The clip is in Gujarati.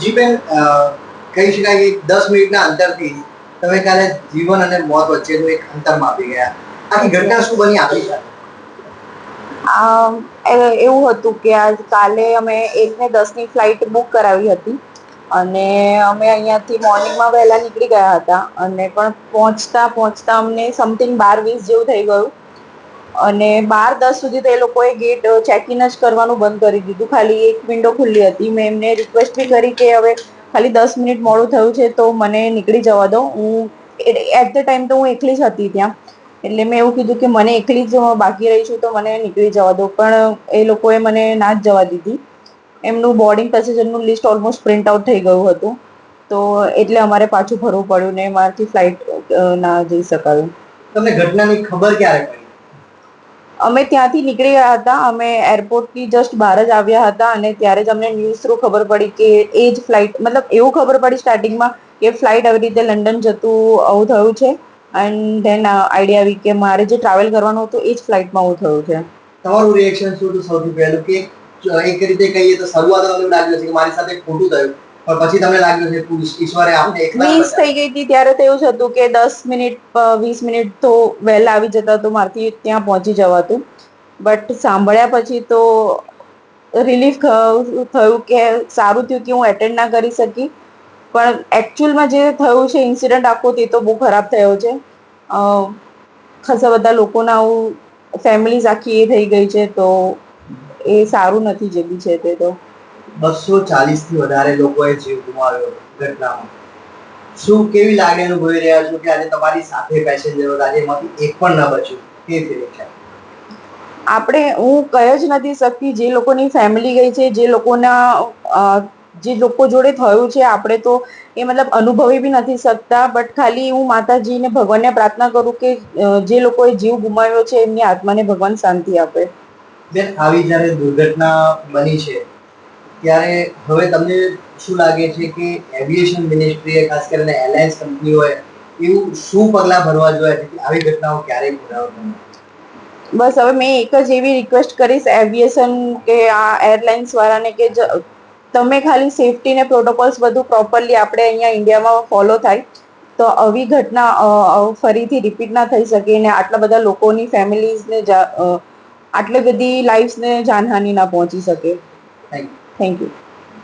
જી બેન કહી શકાય કે દસ મિનિટના અંતરથી તમે કાલે જીવન અને મોત વચ્ચેનું એક અંતર માપી ગયા. આખી ઘટના શું બની આપી સાથે? એવું હતું કે આજ કાલે અમે એક ને દસની ફ્લાઇટ બુક કરાવી હતી અને અમે અહીંયાથી મોર્નિંગમાં વહેલા નીકળી ગયા હતા અને પણ પહોંચતા પહોંચતા અમને સમથિંગ બાર વીસ જેવું થઈ ગયું. અને બાર દસ સુધી તો એ લોકોએ ગેટ ચેક ઇન જ કરવાનું બંધ કરી દીધું. ખાલી એક વિન્ડો ખુલ્લી હતી. મેં એમને રિક્વેસ્ટ બી કરી કે હવે ખાલી દસ મિનિટ મોડું થયું છે તો મને નીકળી જવા દો. હું એટ ધ ટાઈમ તો હું એકલી જ હતી ત્યાં. એટલે મેં એવું કીધું કે મને એકલી જ બાકી રહી છું તો મને નીકળી જવા દો. પણ એ લોકોએ મને ના જ જવા દીધી. એમનું બોર્ડિંગ પેસેન્જરનું લિસ્ટ ઓલમોસ્ટ પ્રિન્ટ આઉટ થઈ ગયું હતું. તો એટલે અમારે પાછું ભરવું પડ્યું ને મારાથી ફ્લાઇટ ના જઈ શકાયું. તમને ઘટનાની ખબર ક્યારે અમે ત્યાંથી નીકળી ગયા હતા. અમે એરપોર્ટથી જસ્ટ બહાર જ આવ્યા હતા અને ત્યારે જ અમને ન્યૂઝ થ્રુ ખબર પડી કે એ જ ફ્લાઇટ મતલબ એવું ખબર પડી સ્ટાર્ટિંગમાં કે ફ્લાઇટ આવી રીતે લંડન જતું, આવું થયું છે. એન્ડ ધેન આઈડિયા આવી કે મારે જે ટ્રાવેલ કરવાનું હતું એ જ ફ્લાઇટમાં આવું થયું છે. તમારું રિએક્શન શું હતું સૌથી પહેલું? કે એક રીતે કહીએ તો શરૂઆત લાગ્યું છે કે મારી સાથે ખોટું થયું. પણ પછી તમને લાગ્યું કે ઈશ્વરે આપણે એકલા વીસ થઈ ગઈ હતી ત્યારે તો એવું જ હતું કે દસ મિનિટ વીસ મિનિટ તો વહેલા આવી જતા તો મારથી ત્યાં પહોંચી જવાતું. બટ સાંભળ્યા પછી તો રિલીફ થયું કે સારું થયું કે હું એટેન્ડ ના કરી શકી. પણ એકચ્યુઅલમાં જે થયું છે ઇન્સિડન્ટ આખો તે તો બહુ ખરાબ થયો છે. ખાસા બધા લોકોના આવું ફેમિલીઝ આખી એ થઈ ગઈ છે તો એ સારું નથી જેવી છે તે તો. બસો ચાલીસથી વધારે લોકોએ જીવ ગુમાવ્યો ઘટનામાં. શું કેવી લાગણી અનુભવી રહ્યા છો કે આજે તમારી સાથે પેસેન્જરો એમાંથી એક પણ ન બચ્યું? કેવી રીતે આપણે હું કહી જ નથી શકતી જે લોકોની ફેમિલી ગઈ છે જે લોકોના જે લોકો જોડે થયું છે આપણે તો એ મતલબ અનુભવી બી નથી શકતા બટ ખાલી હું માતાજીને ભગવાનને પ્રાર્થના કરું કે જે લોકોએ જીવ ગુમાવ્યો છે એમની આત્માને ભગવાન શાંતિ આપે. બેન આવી જ્યારે દુર્ઘટના બની છે ત્યારે હવે તમને શું લાગે છે કે એવિએશન મિનિસ્ટ્રીએ ખાસ કરીને એરલાઇન્સ કંપનીઓએ એવું શું પગલાં ભરવા જોઈએ જેથી આવી ઘટનાઓ ક્યારેય પુનરાવર્તન બસ હવે મેં એક જ એવી રિક્વેસ્ટ કરીશ એવિએશન કે આ એરલાઇન્સ વાળાને કે જ- તમે ખાલી સેફટી ને પ્રોટોકોલ્સ બધું પ્રોપરલી આપણે અહીંયા ઇન્ડિયામાં ફોલો થાય તો આવી ઘટના ફરીથી રિપીટ ના થઈ શકે ને આટલા બધા લોકોની ફેમિલીઝને આટલી બધી લાઈફ્સને જાનહાનિ ના પહોંચી શકે. Thank you. Thank you